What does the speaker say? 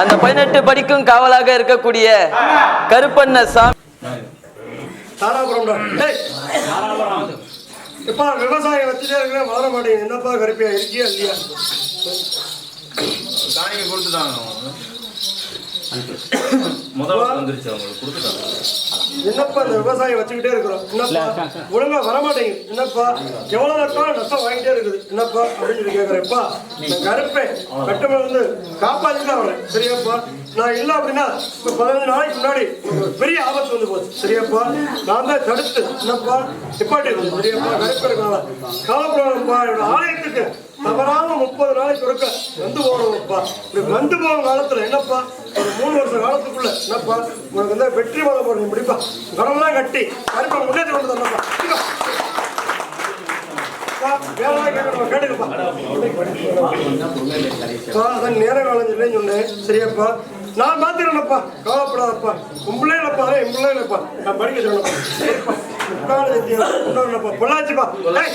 அந்த பதினெட்டு படிக்கும் காவலாக இருக்கக்கூடிய கருப்பண்ண சாமி. எப்பா விவசாயம் வச்சுட்டே இருக்கிறேன் வளர மாட்டேங்குது. என்னப்பா கருப்பியா? இருக்கியா இல்லையா? அவங்களுக்கு கொடுத்துட்டாங்க என்னப்பா இந்த விவசாயம் வச்சுக்கிட்டே இருக்கிறோம்? என்னப்பா? ஒழுங்கா வர மாட்டேங்குது என்னப்பா? எவ்வளவு நஷ்டம் வாங்கிட்டே இருக்குது? என்னப்பா அப்படின்னு சொல்லி கேட்கறேன்ப்பா கருப்பேன் கட்டுமை வந்து காப்பாத்தி தான் வரேன் சரியாப்பா? நான் இல்லை அப்படின்னா இப்போ பதினஞ்சு நாளைக்கு முன்னாடி ஒரு பெரிய ஆபத்து வந்து போச்சு. சரியாப்பா? நான் தான் தடுத்து. என்னப்பா? நிப்பாட்டி சரியாப்பா? கருப்பு இருக்கனால காலப்புறப்பா என்னோட ஆலயத்துக்கு தவறாம முப்பது நாளைக்கு ஒருக்க வந்து போகணும்ப்பா. இப்படி வந்து போகும் காலத்துல என்னப்பா? ஒரு மூணு வருஷம் காலத்துக்குள்ள என்னப்பா? உனக்கு வந்து வெற்றி மலை போடுறீங்க முடிப்பா. கடம்லாம் கட்டி கருப்பா முன்னேற்றி கொண்டு தரப்பா வேலை கேட்கணும்? கேட்டுக்கப்பா. அப்பா, நேர காலம் இல்லைன்னு சொன்னேன். சரியாப்பா. நான் பார்த்துக்கிறேன்ப்பா கவலைப்படாதப்பா. உன் பிள்ளை இல்லப்பா அதே இல்லப்பா நான் படிக்க சொல்லப்பா. சரிப்பா. முக்கால வித்தியா? பொள்ளாச்சிப்பா. ஏய்,